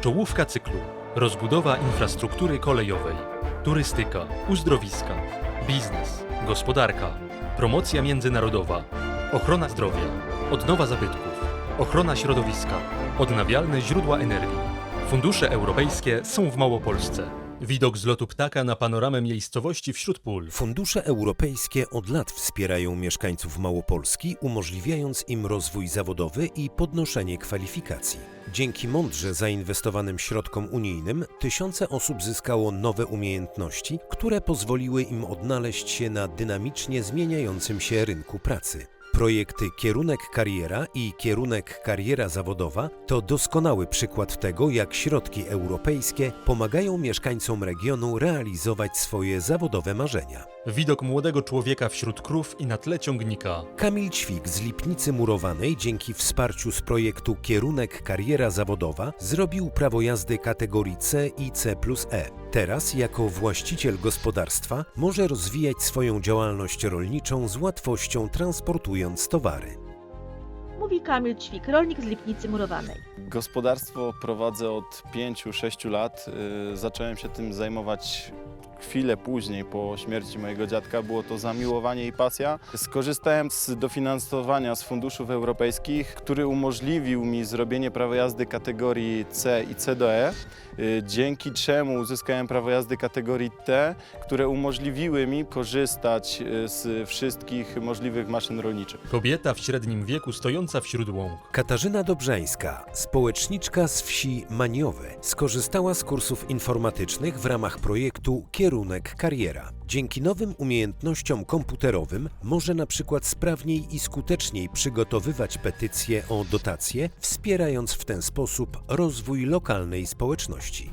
Czołówka cyklu. Rozbudowa infrastruktury kolejowej. Turystyka, uzdrowiska, biznes, gospodarka, promocja międzynarodowa, ochrona zdrowia, odnowa zabytków, ochrona środowiska, odnawialne źródła energii. Fundusze europejskie są w Małopolsce. Widok z lotu ptaka na panoramę miejscowości wśród pól. Fundusze europejskie od lat wspierają mieszkańców Małopolski, umożliwiając im rozwój zawodowy i podnoszenie kwalifikacji. Dzięki mądrze zainwestowanym środkom unijnym tysiące osób zyskało nowe umiejętności, które pozwoliły im odnaleźć się na dynamicznie zmieniającym się rynku pracy. Projekty Kierunek Kariera i Kierunek Kariera Zawodowa to doskonały przykład tego, jak środki europejskie pomagają mieszkańcom regionu realizować swoje zawodowe marzenia. Widok młodego człowieka wśród krów i na tle ciągnika. Kamil Ćwik z Lipnicy Murowanej dzięki wsparciu z projektu Kierunek Kariera Zawodowa zrobił prawo jazdy kategorii C i C plus E. Teraz jako właściciel gospodarstwa może rozwijać swoją działalność rolniczą z łatwością transportując towary. Mówi Kamil Ćwik, rolnik z Lipnicy Murowanej. Gospodarstwo prowadzę od 5-6 lat. Y, Zacząłem się tym zajmować chwilę później po śmierci mojego dziadka. Było to zamiłowanie i pasja. Skorzystałem z dofinansowania z funduszów europejskich, który umożliwił mi zrobienie prawa jazdy kategorii C i C do E, dzięki czemu uzyskałem prawo jazdy kategorii T, które umożliwiły mi korzystać y, z wszystkich możliwych maszyn rolniczych. Kobieta w średnim wieku stojąca wśród łąk. Katarzyna Dobrzańska, społeczniczka z wsi Maniowe, skorzystała z kursów informatycznych w ramach projektu Kierunek Kariera. Dzięki nowym umiejętnościom komputerowym może na przykład sprawniej i skuteczniej przygotowywać petycje o dotacje, wspierając w ten sposób rozwój lokalnej społeczności.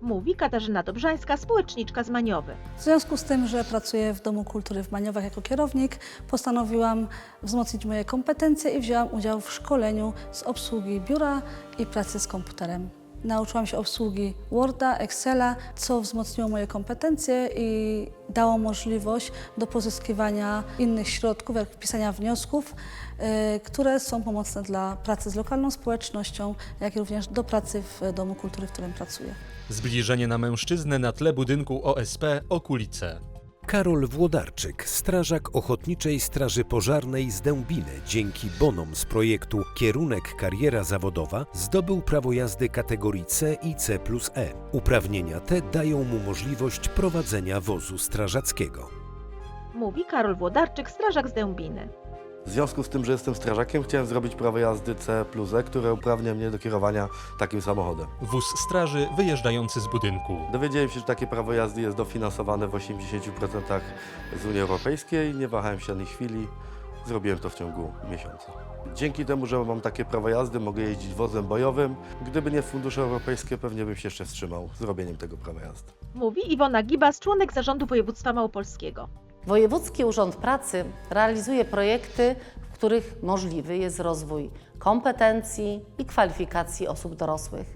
Mówi Katarzyna Dobrzańska, społeczniczka z Maniowy. W związku z tym, że pracuję w Domu Kultury w Maniowach jako kierownik, postanowiłam wzmocnić moje kompetencje i wzięłam udział w szkoleniu z obsługi biura i pracy z komputerem. Nauczyłam się obsługi Worda, Excela, co wzmocniło moje kompetencje i dało możliwość do pozyskiwania innych środków, jak pisania wniosków, y, które są pomocne dla pracy z lokalną społecznością, jak i również do pracy w Domu Kultury, w którym pracuję. Zbliżenie na mężczyznę na tle budynku OSP Okulice. Karol Włodarczyk, strażak Ochotniczej Straży Pożarnej z Dębiny, dzięki bonom z projektu Kierunek Kariera Zawodowa zdobył prawo jazdy kategorii C i C plus E. Uprawnienia te dają mu możliwość prowadzenia wozu strażackiego. Mówi Karol Włodarczyk, strażak z Dębiny. W związku z tym, że jestem strażakiem, chciałem zrobić prawo jazdy C plus E, które uprawnia mnie do kierowania takim samochodem. Wóz straży wyjeżdżający z budynku. Dowiedziałem się, że takie prawo jazdy jest dofinansowane w 80% z Unii Europejskiej. Nie wahałem się ani chwili. Zrobiłem to w ciągu miesiąca. Dzięki temu, że mam takie prawo jazdy, mogę jeździć wozem bojowym. Gdyby nie fundusze europejskie, pewnie bym się jeszcze wstrzymał z robieniem tego prawa jazdy. Mówi Iwona Gibas, członek zarządu województwa małopolskiego. Wojewódzki Urząd Pracy realizuje projekty, w których możliwy jest rozwój kompetencji i kwalifikacji osób dorosłych.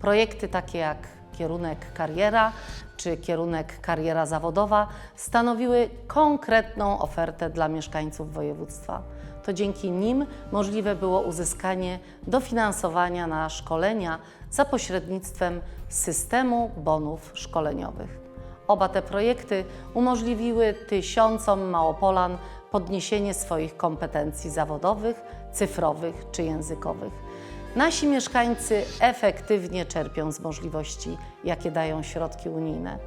Projekty takie jak kierunek kariera czy kierunek kariera zawodowa stanowiły konkretną ofertę dla mieszkańców województwa. To dzięki nim możliwe było uzyskanie dofinansowania na szkolenia za pośrednictwem systemu bonów szkoleniowych. Oba te projekty umożliwiły tysiącom Małopolan podniesienie swoich kompetencji zawodowych, cyfrowych czy językowych. Nasi mieszkańcy efektywnie czerpią z możliwości, jakie dają środki unijne.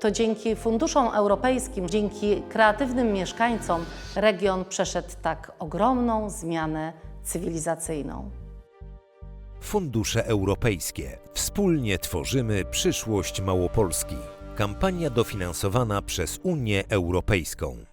To dzięki funduszom europejskim, dzięki kreatywnym mieszkańcom region przeszedł tak ogromną zmianę cywilizacyjną. Fundusze Europejskie. Wspólnie tworzymy przyszłość Małopolski. Kampania dofinansowana przez Unię Europejską.